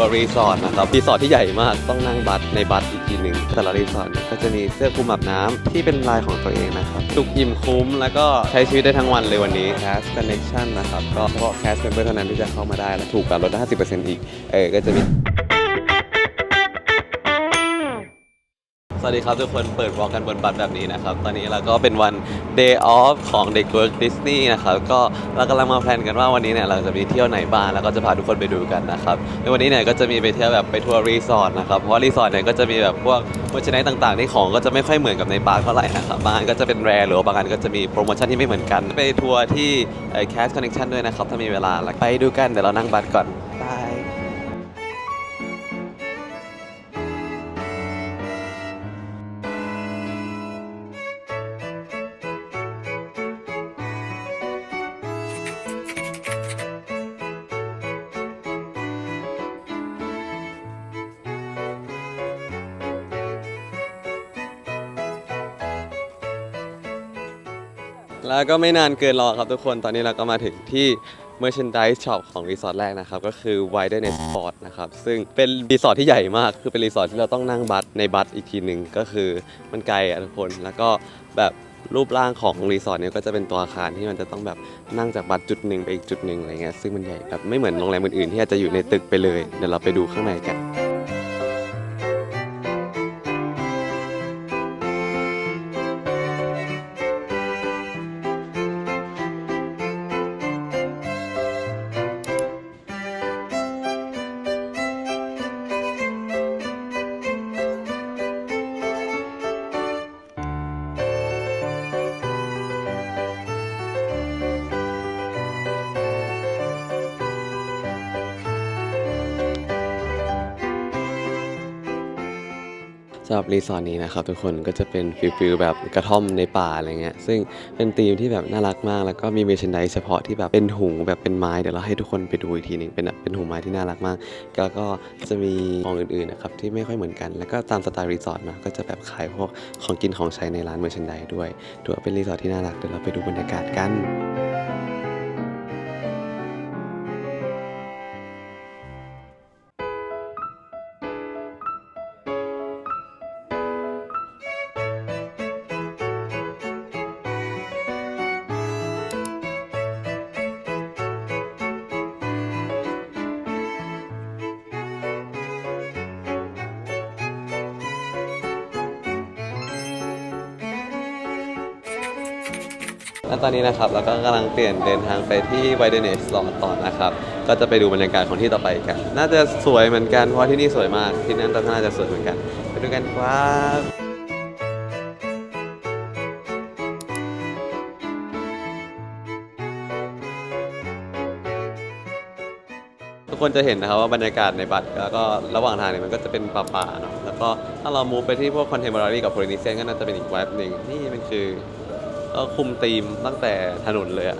ทัวร์รีสอร์ทนะครับรีสอร์ทที่ใหญ่มากต้องนั่งบัสในบัสอีกทีหนึ่งแต่ละรีสอร์ทเนี่ยก็จะมีเสื้อคลุมอาบน้ำที่เป็นลายของตัวเองนะครับจุกอิ่มคุ้มแล้วก็ใช้ชีวิตได้ทั้งวันเลยวันนี้ Cast Connection นะครับก็เฉพาะ Cast Member เท่านั้นที่จะเข้ามาได้และถูกกว่าลด50%อีกเออก็จะมี สวัสดีครับทุกคนเปิดวอลกันบนบัสแบบนี้นะครับ ตอนนี้เราก็เป็นวัน Day Off ของเด็กเวิร์กดิสนีย์นะครับก็เรากำลังมาแพลนกันว่าวันนี้เนี่ยเราจะไปเที่ยวไหนบ้างแล้วก็จะพาทุกคนไปดูกันนะครับในวันนี้เนี่ยก็จะมีไปเที่ยวแบบไปทัวร์รีสอร์ทนะครับเพราะรีสอร์ทเนี่ยก็จะมีแบบพวกโปรโมชั่นต่างๆที่ของก็จะไม่ค่อยเหมือนกับในปาร์คเท่าไหร่นะครับบางอันก็จะเป็นแรร์หรือว่าบางอันก็จะมีโปรโมชั่นที่ไม่เหมือนกันไปทัวร์ที่แคสคอนเนคชั่นด้วยนะครับถ้ามีเวลาแล้วไปดูกันเดี๋ยวเรานั่งบัสก่อนบาย แล้วก็ไม่นานเกินรอครับทุกคน ตอนนี้เราก็มาถึงที่ Merchandise Shop ของรีสอร์ทแรกนะครับ ก็คือ Wilderness Sport นะครับ ซึ่งเป็นรีสอร์ทที่ใหญ่มาก คือเป็นรีสอร์ทที่เราต้องนั่งบัสในบัสอีกทีหนึ่งก็คือมันไกลอะทุกคน แล้วก็แบบรูปร่างของรีสอร์ทเนี่ยก็จะเป็นตัวอาคารที่มันจะต้องแบบนั่งจากบัสจุดหนึ่งไปอีกจุดหนึ่งอะไรเงี้ย ซึ่งมันใหญ่แบบไม่เหมือนโรงแรมอื่นๆที่อาจจะอยู่ในตึกไปเลย เดี๋ยวเราไปดูข้างในกัน สำหรับรีสอร์ทนี้นะครับทุกคนก็จะเป็นฟิลฟิลแบบกระท่อมในป่าอะไรเงี้ยซึ่งเป็นธีมที่แบบน่ารักมาก แล้วก็มีเมชันไดเฉพาะที่แบบเป็นหูแบบเป็นไม้เดี๋ยวเราให้ทุกคนไปดูอีกทีหนึงเป็นแบบเป็นหูไม้ที่น่ารักมาก แล้วก็จะมีของอื่นๆนะครับที่ไม่ค่อยเหมือนกัน แล้วก็ตามสไตล์รีสอร์ทนะก็จะแบบขายพวกของกินของใช้ในร้านเมชันไดด้วยถือว่าเป็นรีสอร์ทที่น่ารักเดี๋ยวเราไปดูบรรยากาศกัน และตอนนี้นะครับเราก็กำลังเปลี่ยนเดินทางไปที่ Wilderness Resort ต่อนะครับ ก็จะไปดูบรรยากาศของที่ต่อไปกัน น่าจะสวยเหมือนกันเพราะที่นี่สวยมากที่นั่นก็น่าจะสวยเหมือนกันไปดูกันครับทุกคนจะเห็นนะครับว่าบรรยากาศในบัตรแล้วก็ระหว่างทางเนี่ยมันก็จะเป็นป่าๆเนาะแล้วก็ถ้าเรามูฟไปที่พวก contemporary กับ Polynesian ก็น่าจะเป็นอีกแวบหนึ่งนี่มันคือ ก็คุมธีมตั้งแต่ถนนเลยอะ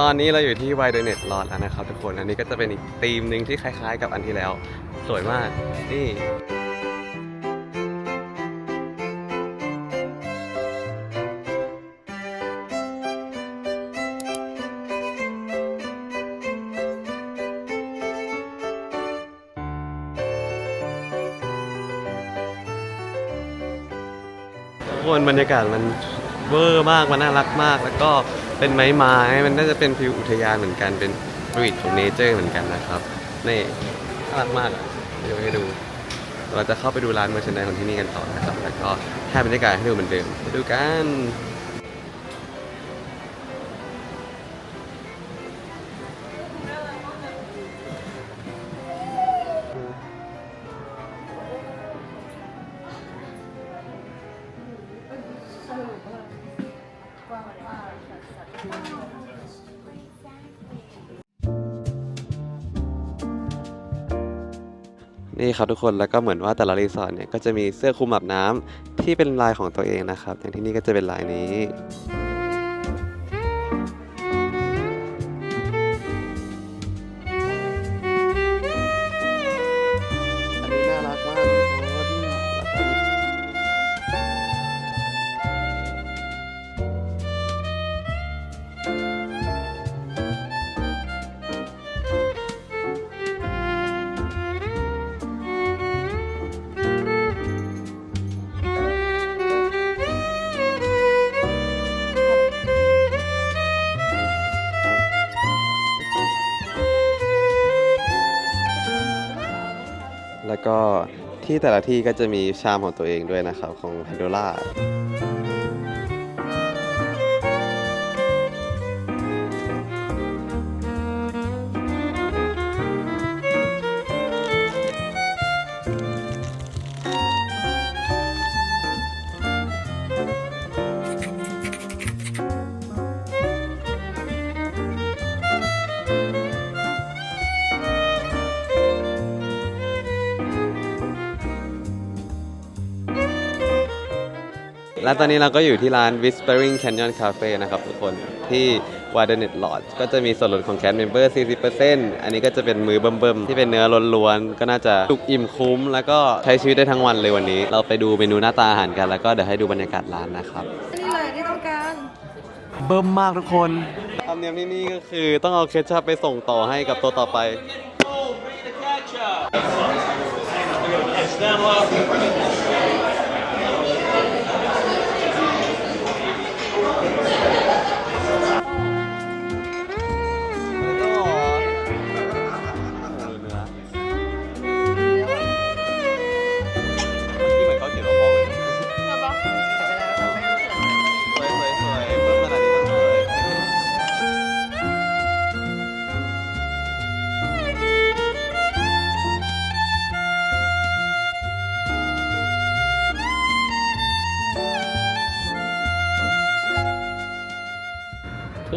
ตอนนี้เราอยู่ที่ Wilderness Lodge แล้วนะครับทุกคน อันนี้ก็จะเป็นอีกธีมหนึ่งที่คล้ายๆกับอันที่แล้ว สวยมาก นี่ มันบรรยากาศมันเวอร์มากมันน่ารักมาก แล้วก็เป็นไม้ไม้มันน่าจะเป็นฟิวอุทยานเหมือนกันเป็นสปิริตของเนเจอร์เหมือนกันนะครับนี่น่ารักมากอะเดี๋ยวให้ดู เราจะเข้าไปดูร้านเมอร์ชนไดของที่นี่กันต่อนะครับแล้วก็ให้บรรยากาศให้ดูเหมือนเดิมไปดูกัน ครับทุกคนแล้วก็เหมือนว่าแต่ละรีสอร์ทเนี่ยก็จะมีเสื้อคลุมอาบน้ำที่เป็นลายของตัวเองนะครับ อย่างที่นี่ก็จะเป็นลายนี้ ก็ที่แต่ละที่ก็จะมีชามของตัวเองด้วยนะครับ ของ p และตอนนี้เราก็อยู่ที่ร้าน Whispering Canyon Cafe นะครับทุกคนที่ w a d e n e t Lodge ก็จะมีส่วนลดของ Cast Member 40%อันนี้ก็จะเป็นมือเบิ่มๆ ที่เป็นเนื้อล้วนๆ ก็น่าจะจุกอิ่มคุ้ม แล้วก็ใช้ชีวิตได้ทั้งวันเลยวันนี้ เราไปดูเมนูหน้าตาอาหารกัน แล้วก็เดี๋ยวให้ดูบรรยากาศร้านนะครับนี่แหละที่ต้องการเบิ่มมากทุกคนธรรมเนียมที่นี่ก็คือต้องเอาเคชัพไปส่งต่อให้กับตัวต่อไป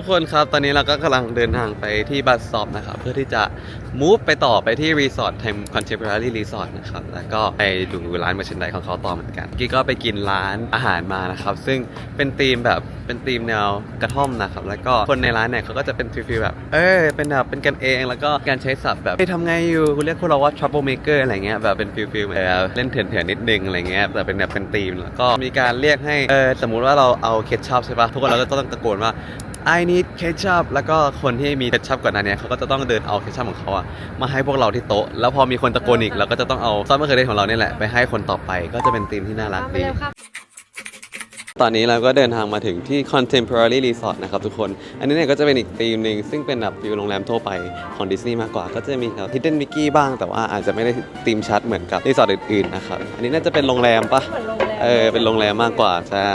คนครับ ตอนนี้เราก็กำลังเดินทางไปที่บัสซอปนะครับ เพื่อที่จะ move ไปต่อไปที่รีสอร์ท Time Contemporary Resort นะครับ แล้วก็ไปดูร้านมาชินไดของเขาต่อเหมือนกันกี้ก็ไปกินร้านอาหารมานะครับ ซึ่งเป็นธีมแบบเป็นธีมแนวกระท่อมนะครับ แล้วก็คนในร้านเนี่ยเขาก็จะเป็นฟีลแบบ เออเป็นแบบเป็นกันเอง แล้วก็การใช้ศัพท์แบบเฮ้ยทำไงอยู่คุณเรียกพวกเราว่า trouble maker อะไรเงี้ยแบบเป็นฟีลฟีลแบบเล่นเถื่อนๆนิดนึงอะไรเงี้ยแต่เป็นแบบเป็นธีมแล้วก็มีการเรียกให้เออสมมุติว่าเราเอาเคชัพใช่ปะทุกคนเราก็ต้องตะโกนว่า I need ketchup แล้วก็คนที่มีเคชัพก่อนหน้านี้เขาก็จะต้องเดินเอาเคชัพของเขาอะมาให้พวกเราที่โต๊ะ แล้วพอมีคนตะโกนอีกเราก็จะต้องเอาซอสมะเขือเทศของเราเนี่ยแหละไปให้คนต่อไปก็จะเป็นธีมที่น่ารักไปดีเร็วครับตอนนี้เราก็เดินทางมาถึงที่ Contemporary Resort นะครับทุกคน อันนี้เนี่ยก็จะเป็นอีกธีมหนึ่งซึ่งเป็นแบบฟิลโรงแรมทั่วไปของดิสนีย์มากกว่า ก็จะมีแบบ Hidden Mickey บ้าง แต่ว่าอาจจะไม่ได้ธีมชัดเหมือนกับรีสอร์ทอื่นๆนะครับ อันนี้น่าจะเป็นโรงแรมปะเหมือนโรงแรมเออ เป็นโรงแรมมากกว่า ใช่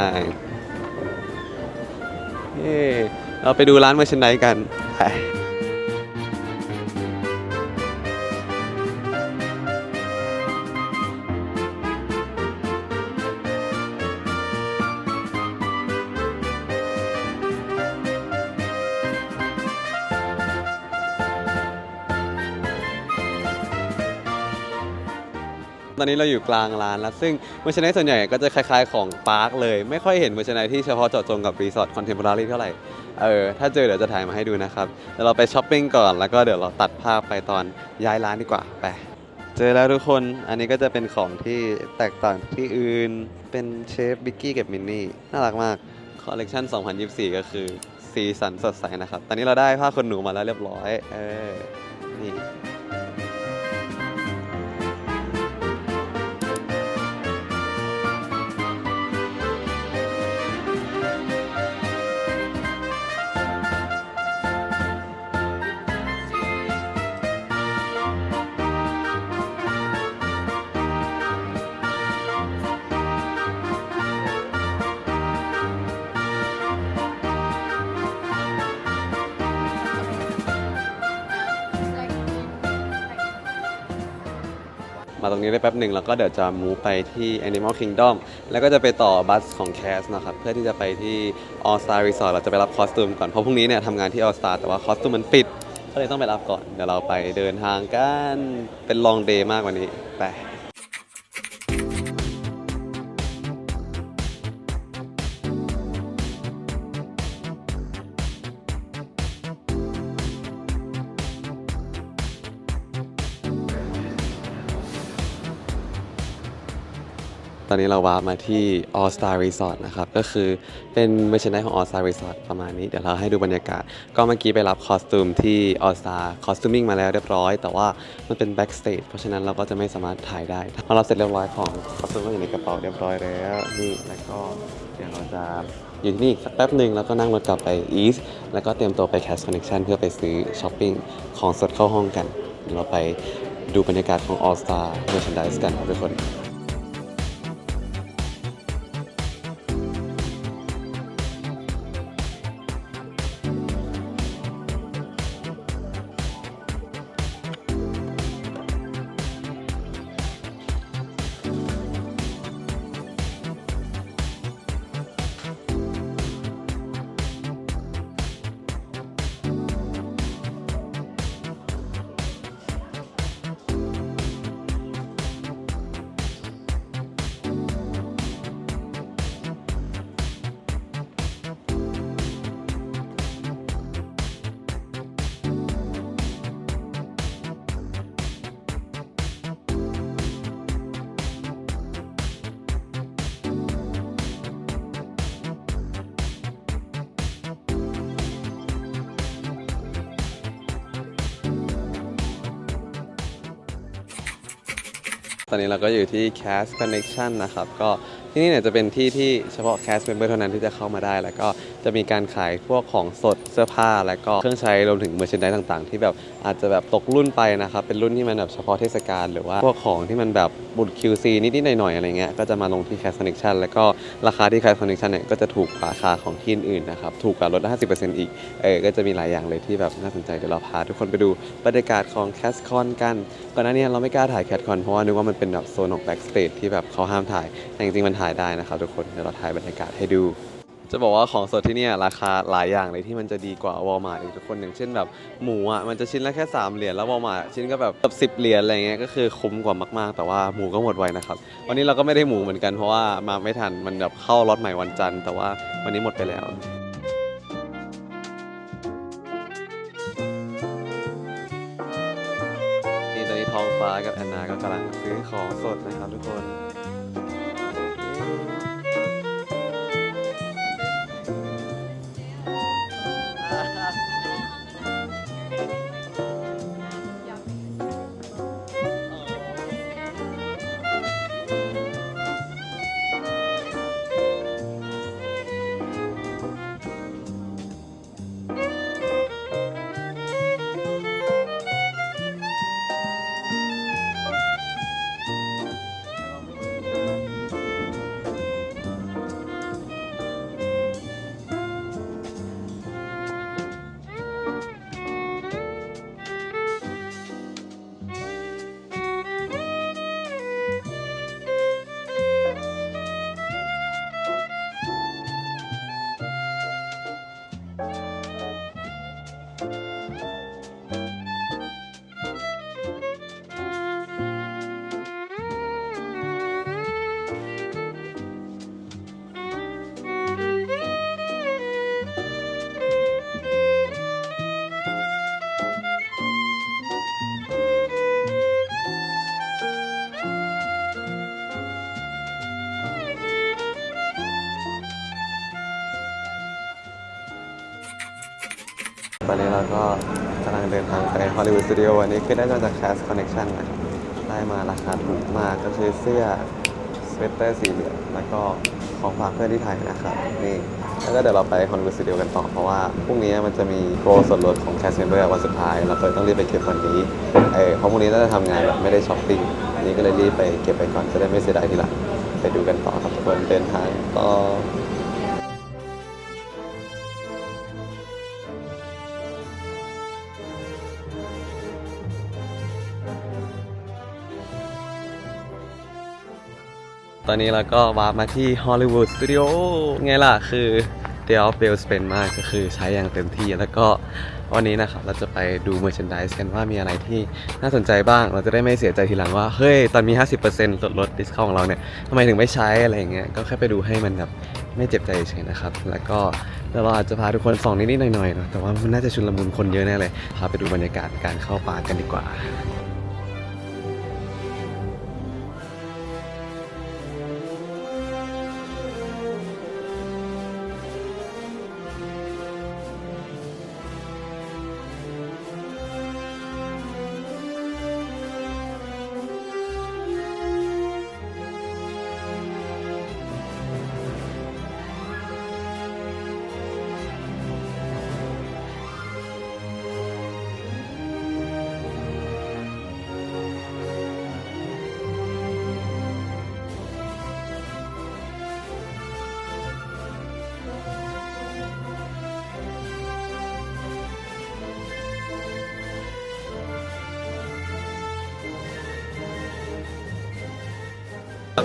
เราไปดูร้านเมอร์ชันไดกันไป อนนี้เราอยู่กลางร้านแล้ว ซึ่งเมอร์ชันไดส่วนใหญ่ก็จะคล้ายๆของปาร์คเลย ไม่ค่อยเห็นเมอร์ชันไดที่เฉพาะเจาะจงกับรีสอร์ทคอนเทมพอรารีเท่าไหร่ เออ ถ้าเจอเดี๋ยวจะถ่ายมาให้ดูนะครับเดี๋ยวเราไปช้อปปิ้งก่อน แล้วก็เดี๋ยวเราตัดภาพไปตอนย้ายร้านดีกว่า ไป เจอแล้วทุกคน อันนี้ก็จะเป็นของที่แตกต่างที่อื่น เป็นเชฟบิกกี้กับมินนี่ น่ารักมาก คอลเลกชัน2024 ก็คือสีสันสดใสนะครับ ตอนนี้เราได้ผ้าขนหนูมาแล้วเรียบร้อย เออ นี่ มาตรงนี้ได้แป๊บหนึ่งแล้วก็เดี๋ยวจะมูไปที่ Animal Kingdom แล้วก็จะไปต่อบัสของแคสนะครับเพื่อที่จะไปที่ All Star Resort เราจะไปรับคอสตูมก่อนเพราะพรุ่งนี้เนี่ยทำงานที่ All Star แต่ว่าคอสตูมมันปิด ก็เลยต้องไปรับก่อนเดี๋ยวเราไปเดินทางกันเป็น long day มากกว่านี้ไป อนนี้เราวามาที่ All Star Resort นะครับ ก็คือเป็นเมอร์ช n นของ All Star Resort ประมาณนี้ เดี๋ยวเราให้ดูบรรยากาศ ก็เมื่อกี้ไปรับคอสตูมที่ All Star Costuming มาแล้วเรียบร้อย แต่ว่ามันเป็น backstage เพราะฉะนั้นเราก็จะไม่สามารถถ่ายได้พอเราเสร็จเรียบร้อยของคอสตูมก็อยู่ในกระเป๋าเรียบร้อยแล้วนี่แล้วก็เดี๋ยวเราจะอยู่ที่นี่สักแป๊บหนึ่งแล้วก็นั่งรถกลับไป East แล้วก็เตรียมตัวไป Cash Connection เพื่อไปซื้อช้อปปิ้งของสดเข้าห้องกันเดี๋ยวเราไปดูบรรยากาศของ All Star Merchandise กันครับทุกคน อนนี้เราก็อยู่ที่ Cast Connection นะครับ ก็ที่นี่เนี่ยจะเป็นที่ที่เฉพาะ Cast Member เท่านั้นที่จะเข้ามาได้ แล้วก็ จะมีการขายพวกของสดเสื้อผ้า แล้วก็เครื่องใช้รวมถึง merchandise ต่างๆ ที่แบบอาจจะแบบตกรุ่นไปนะครับ เป็นรุ่นที่มันแบบเฉพาะเทศกาลหรือว่าพวกของที่มันแบบบุตร QC นิดๆหน่อยๆอะไรเงี้ยก็จะมาลงที่ Cast Connection แล้วก็ราคาที่ Cast Connection เนี่ยก็จะถูกกว่าราคาของที่อื่นๆนะครับถูกกว่าลด 50%อีกเออก็จะมีหลายอย่างเลยที่แบบน่าสนใจเดี๋ยวเราพาทุกคนไปดูบรรยากาศของ c a s c o n กันก่อนหน้านี้เราไม่กล้าถ่าย c a s c o n เพราะว่านึกว่ามันเป็นแบบโซนของ backstage ที่แบบเขาห้ามถ่ายแต่จริงๆมันถ่ายได้นะครับทุกคนเดี๋ยวเราถ่ายบรรยากาศให้ดู จะบอกว่าของสดที่เนี่ยราคาหลายอย่างเลยที่มันจะดีกว่าวอลมาร์ทอีกทุกคนอย่างเช่นแบบหมูอะมันจะชิ้นละแค่ 3 เหรียญแล้ววอลมาร์ทชิ้นก็แบบเกือบสิบเหรียญอะไรเงี้ยก็คือคุ้มกว่ามากๆ แต่ว่าหมูก็หมดไวนะครับวันนี้เราก็ไม่ได้หมูเหมือนกันเพราะว่ามาไม่ทันมันแบบเข้าล็อตใหม่วันจันทร์แต่ว่าวันนี้หมดไปแล้วนี่ตอนนี้ท้องฟ้ากับแอนนาก็กำลังซื้อของสดนะครับทุกคน ตอนนี้เราก็กำลังเดินทางไปฮอลลีวูดสตูดิโอวันนี้คือได้มาจาก Cast Connection นะครับ ได้มาราคาถูกมากก็คือเสื้อสเวตเตอร์สีเหลืองแล้วก็ของฝากเพื่อนที่ไทยนะครับนี่แล้วก็เดี๋ยวเราไปฮอลลีวูดสตูดิโอกันต่อ เพราะว่าพรุ่งนี้มันจะมีโปรส่วนลดของ Cast Member วันสุดท้าย เราเลยต้องรีบไปเก็บวันนี้เออเพราะพรุ่งนี้น่าจะทำงานแบบไม่ได้ช้อปปิ้งนนี้ก็เลยรีบไปเก็บไปก่อนจะได้ไม่เสียดายทีหลังไปดูกันต่อครับทุกคนเดินทางต่อ ตอนนี้เราก็วาร์ปมาที่ฮอลลีวูดสตูดิโอไงล่ะ คือ Day of Bill Spend มากก็คือใช้อย่างเต็มที่แล้วก็วันนี้นะครับเราจะไปดู Merchandise กันว่ามีอะไรที่น่าสนใจบ้าง เราจะได้ไม่เสียใจทีหลังว่า เฮ้ย ตอนมี 50%ลดลดดิสคาวของเราเนี่ยทำไมถึงไม่ใช้อะไรอย่างเงี้ยก็แค่ไปดูให้มันแบบไม่เจ็บใจเฉยนะครับ แล้วก็เดี๋ยวเราอาจจะพาทุกคนส่องนิดๆหน่อยๆเนอะแต่ว่ามันน่าจะชุนลมุนคนเยอะแน่เลยพาไปดูบรรยากาศการเข้าป่ากันดีกว่า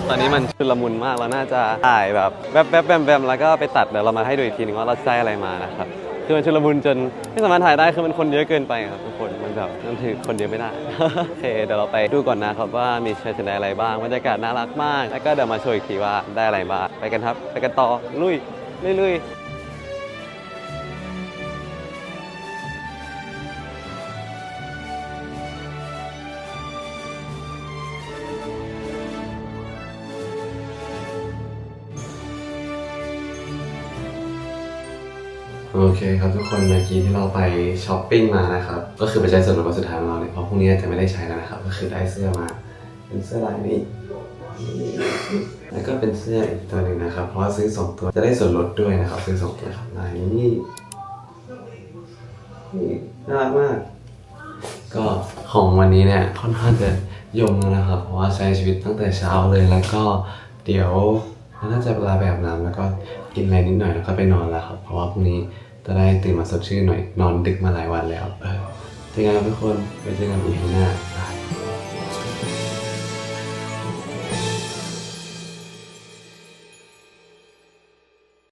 ตอนนี้มันชุลมุนมากเราน่าจะถ่ายแบบแวบบแบมๆแล้วก็ไปตัดเดี๋ยวเรามาให้ดูอีกทีนึงว่าเราได้อะไรมานะครับคือมันชุลมุนจนไม่สามารถถ่ายได้คือมันคนเยอะเกินไปครับทุกคนมันแบบมันถือคนเยอะไม่ได้โอเคเดี๋ยวเราไปดูก่อนนะครับว่ามีชัยชนะอะไรบ้างบรรยากาศน่ารักมาก แล้วก็เดี๋ยวมาโชว์อีกทีว่าได้อะไรบ้างไปกันครับ ไปกันต่อลุยลุย เคครับทุกคนเมื่อกี้ที่เราไปช้อปปิ้งมานะครับก็คือไปใช้ส่วนลดวันสุดท้ายของเราเนี่ยเพราะพรุ่งนี้จะไม่ได้ใช้แล้วนะครับ ก็คือได้เสื้อมาเป็นเสื้อลายนี้แล้วก็เป็นเสื้ออีกตัวหนึ่งนะครับ เพราะว่าซื้อสองตัวจะได้ส่วนลดด้วยนะครับ ซื้อสองตัวครับลายนี้นี่น่ารักมาก ก็ของวันนี้เนี่ยค่อนข้างจะยมนะครับ เพราะว่าใช้ชีวิตตั้งแต่เช้าเลยแล้วก็เดี๋ยวน่าจะเวลาแบบน้ำแล้วก็กินอะไรนิดหน่อยแล้วก็ไปนอนแล้วครับ เพราะว่าพรุ่งนี้ จะได้ตื่นมาสดชื่นหน่อยนอนดึกมาหลายวันแล้วเออเจอกันครับทุกคนไปเจอกันอีกหน้า